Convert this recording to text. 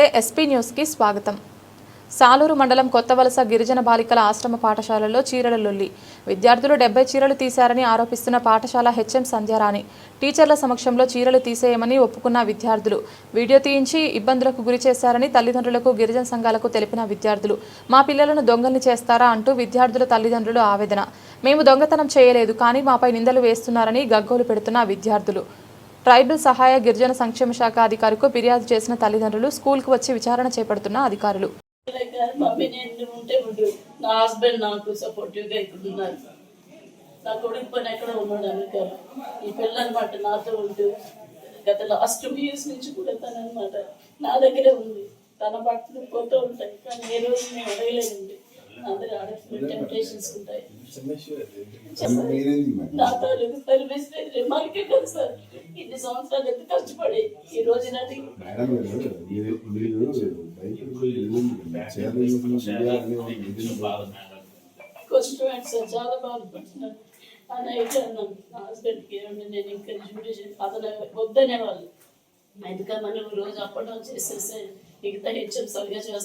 SP న్యూస్కి స్వాగతం. సాలూరు మండలం కొత్తవలస గిరిజన బాలికల ఆశ్రమ పాఠశాలలో చీరల లొల్లి. విద్యార్థులు డెబ్బై చీరలు తీశారని ఆరోపిస్తున్న పాఠశాల హెచ్ఎం సంధ్యారాణి. టీచర్ల సమక్షంలో చీరలు తీసేయమని ఒప్పుకున్న విద్యార్థులు. వీడియో తీయించి ఇబ్బందులకు గురి చేశారని తల్లిదండ్రులకు గిరిజన సంఘాలకు తెలిపిన విద్యార్థులు. మా పిల్లలను దొంగల్ని చేస్తారా? అంటూ విద్యార్థుల తల్లిదండ్రులు ఆవేదన. మేము దొంగతనం చేయలేదు కానీ మాపై నిందలు వేస్తున్నారని గగ్గోలు పెడుతున్న విద్యార్థులు. ట్రైబల్ సహాయ గిరిజన సంక్షేమ శాఖ అధికారికి ఫిర్యాదు చేసిన తల్లిదండ్రులు స్కూల్కు వచ్చి విచారణ చేపడుతున్న అధికారులు. నా హస్బెండ్ నాకు సపోర్టివ్గా ఇక్కడ ఉన్నారు నా కొడుకు పని ఎక్కడ ఉన్నాడు అమెరికాలో ఈ పిల్ల అనమాట నాతో ఉంటూ గత లాస్ట్ టూ ఇయర్స్ నుంచి కూడా తను అనమాట నా దగ్గరే ఉంది తన బట్టలు పోతూ ఉంటాయి కానీ ఏ రోజు నేను అడగలేదండి అందరూ ఆడపిల్లలు టెంప్టేషన్స్ ఉంటాయి మీరేంది మేడం నా తాలూకు సర్వీస్ రిమార్కే కదా సార్ ఇన్ని సంవత్సరాలు ఎంత కష్టపడి ఈ రోజు సార్ చాలా బాధపడుతున్నాను ఆ నైట్ అన్నాను నా హస్బెండ్కి ఏమంటే నేను ఇంకా అతను వద్దనే మనం రోజు అప్ అండ్ డౌన్ చేసేస్తే మిగతా హెచ్ఎం సరిగా చేస్తాను